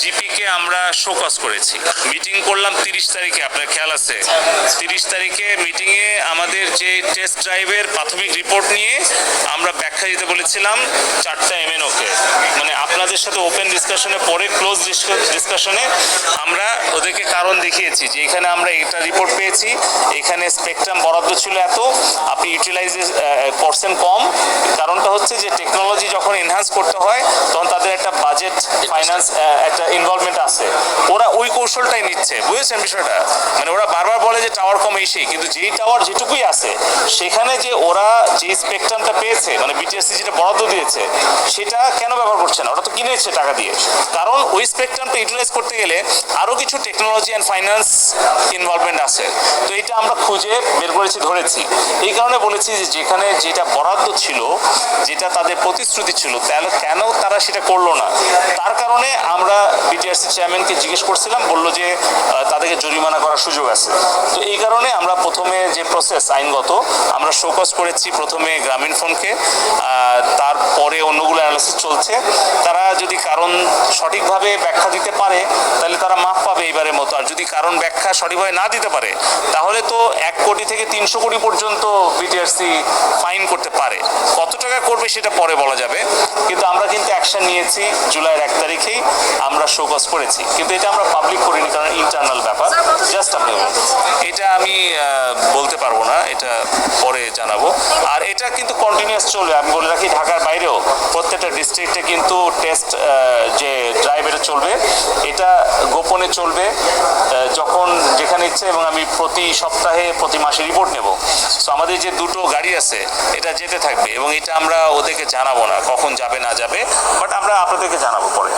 জিপিকে আমরা শোকস করেছি। মিটিং করলাম তিরিশ তারিখে, আপনার খেয়াল আছে? তিরিশ তারিখে মিটিংয়ে আমাদের যে টেস্ট ড্রাইভের প্রাথমিক রিপোর্ট নিয়ে আমরা ব্যাখ্যা দিতে বলেছিলাম চারটা এমএনওকে মানে আপনাদের সাথে ওপেন ডিসকাশনে পরে ক্লোজ ডিসকাশনে আমরা ওদেরকে কারণ দেখিয়েছি যে এখানে আমরা এটা রিপোর্ট পেয়েছি। এখানে স্পেকট্রাম বরাদ্দ ছিল এত, আপনি ইউটিলাইজ করছেন কম। কারণটা হচ্ছে যে টেকনোলজি যখন এনহান্স করতে হয়, তখন তাদের একটা বাজেট ফাইন্যান্স একটা ইনভলভমেন্ট আছে। ওরা ওই কৌশলটাই নিচ্ছে, বুঝেছেন বিষয়টা? মানে ওরা বারবার বলে যে টাওয়ার কম এসে, কিন্তু যেই টাওয়ার যেটুকুই আছে, সেখানে যে ওরা যে স্পেকট্রামটা পেয়েছে মানে বিটিএসসি যেটা বরাদ্দ দিয়েছে, সেটা কেন ব্যবহার করছে না? ওরা তো কিনেছে টাকা দিয়ে। কারণ ওই স্পেকট্রামটা ইউটিলাইজ করতে গেলে আরও কিছু টেকনোলজি অ্যান্ড ফাইন্যান্স ইনভলভমেন্ট আছে। তো এটা আমরা খুঁজে বের করেছি, ধরেছি। এই কারণে বলেছি যে যেখানে যেটা বরাদ্দ ছিল, যেটা তাদের প্রতিশ্রুতি ছিল, তাহলে কেন তারা সেটা করল না? তার কারণে বিটিআরসি চেয়ারম্যানকে জিজ্ঞেস করছিলাম, বলল যে তাদেরকে জরিমানা করার সুযোগ আছে। তো এই কারণে আমরা প্রথমে যে প্রসেস আইনগত, আমরা শোকস করেছি প্রথমে গ্রামীণ ফোনকে তারপরে অন্যগুলো অ্যানালিসিস চলছে। তারা যদি কারণ সঠিকভাবে ব্যাখ্যা দিতে পারে, তাহলে তারা মাফ পাবে এবারের মতো। আর যদি কারণ ব্যাখ্যা সঠিকভাবে না দিতে পারে তাহলে তো এক কোটি থেকে তিনশো কোটি পর্যন্ত বিটিআরসি ফাইন করতে পারে। কত টাকা করবে সেটা পরে বলা যাবে কিন্তু আমরা কিন্তু অ্যাকশন নিয়েছি জুলাইয়ের এক তারিখেই আমরা শোকজ করেছি। কিন্তু এটা আমরা পাবলিক করিনি কারণ ইন্টারনাল ব্যাপার। জাস্ট আপনি এটা আমি এটা পরে জানাব। আর এটা কিন্তু কন্টিনিউয়াস চলবে। আমি বলে রাখি, ঢাকার বাইরেও প্রত্যেকটা ডিস্ট্রিক্টে কিন্তু টেস্ট যে ড্রাইভ এটা চলবে, এটা গোপনে চলবে যখন যেখানে ইচ্ছে এবং আমি প্রতি সপ্তাহে, প্রতি মাসে রিপোর্ট নেব। সো আমাদের যে দুটো গাড়ি আছে, এটা যেতে থাকবে এবং এটা আমরা ওদেরকে জানাব না, কখন যাবে, না যাবে বাট আমরা আপনাদেরকে জানাব পরে।